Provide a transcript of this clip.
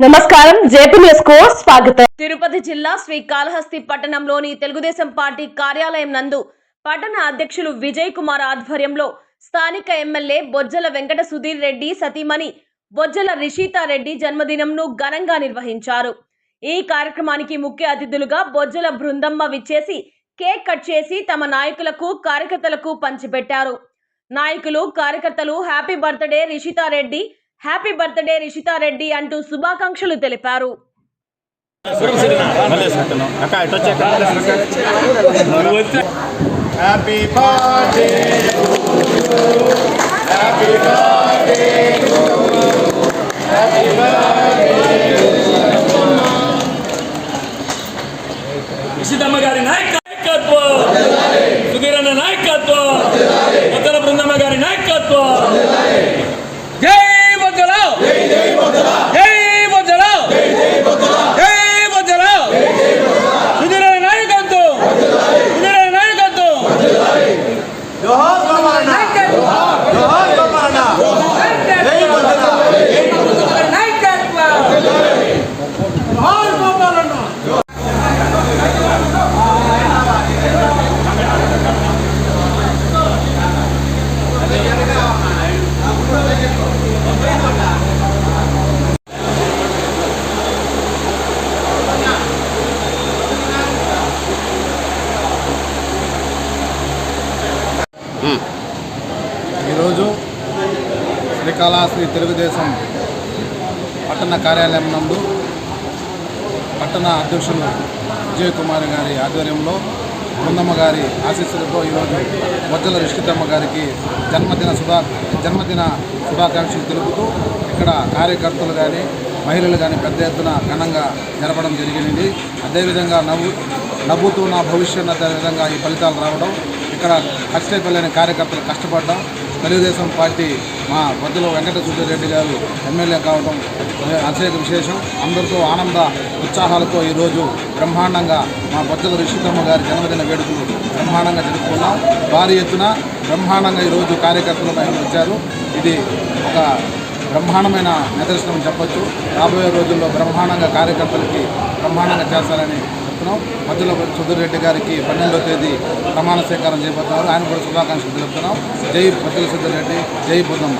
నమస్కారం జేపీ న్యూస్కు స్వాగతం. తిరుపతి జిల్లా శ్రీకాళహస్తి పట్టణంలోని తెలుగుదేశం పార్టీ కార్యాలయం నందు పట్టణ అధ్యక్షులు విజయ్ కుమార్ ఆధ్వర్యంలో స్థానిక ఎమ్మెల్యే బొజ్జల వెంకట సుధీర్ రెడ్డి సతీమణి బొజ్జల రిషితా రెడ్డి జన్మదినంను ఘనంగా నిర్వహించారు. ఈ కార్యక్రమానికి ముఖ్య అతిథులుగా బొజ్జల బృందమ్మ విచ్చేసి కేక్ కట్ చేసి తమ నాయకులకు కార్యకర్తలకు పంచిపెట్టారు. నాయకులు కార్యకర్తలు happy birthday Rishitha Reddy Reddy happy birthday Reddy అంటూ శుభాకాంక్షలు తెలిపారు. ఈరోజు శ్రీకాళహస్తి తెలుగుదేశం పట్టణ కార్యాలయం నందు పట్టణ అధ్యక్షులు విజయ్ కుమార్ గారి ఆధ్వర్యంలో బృందమ్మ గారి ఆశీస్సులతో ఈరోజు బొజ్జల రిష్కితమ్మ గారికి జన్మదిన శుభా జన్మదిన శుభాకాంక్షలు తెలుపుతూ ఇక్కడ కార్యకర్తలు కానీ మహిళలు కానీ పెద్ద ఎత్తున ఘనంగా జరపడం జరిగింది అదేవిధంగా నవ్వు నవ్వుతూ నా భవిష్యత్ అదే విధంగా ఈ ఫలితాలు రావడం ఇక్కడ కష్టపల్లని కార్యకర్తలు కష్టపడ్డం. తెలుగుదేశం పార్టీ మా బొద్దుల వెంకట రెడ్డి గారు ఎమ్మెల్యే కావడం అత్యధిక విశేషం. అందరితో ఆనంద ఉత్సాహాలతో ఈరోజు బ్రహ్మాండంగా మా బొజ్జల రిషితమ్మ గారి జన్మదిన వేడుకలు బ్రహ్మాండంగా జరుపుకున్నాం. భారీ ఎత్తున బ్రహ్మాండంగా ఈరోజు కార్యకర్తలు బయటకు వచ్చారు. ఇది ఒక బ్రహ్మాండమైన నిదర్శనం చెప్పచ్చు. రాబోయే రోజుల్లో బ్రహ్మాండంగా కార్యకర్తలకి బ్రహ్మాండంగా చేస్తారని చెప్తున్నాం. మధ్యలో సుధీర్ రెడ్డి గారికి పన్నెండో తేదీ ప్రమాణ స్వీకారం చేయబోతున్నారు ఆయన కూడా శుభాకాంక్షలు తెలుపుతున్నాం. జై మధ్యలో సుధీర్ రెడ్డి. జై బుద్ధమ్మ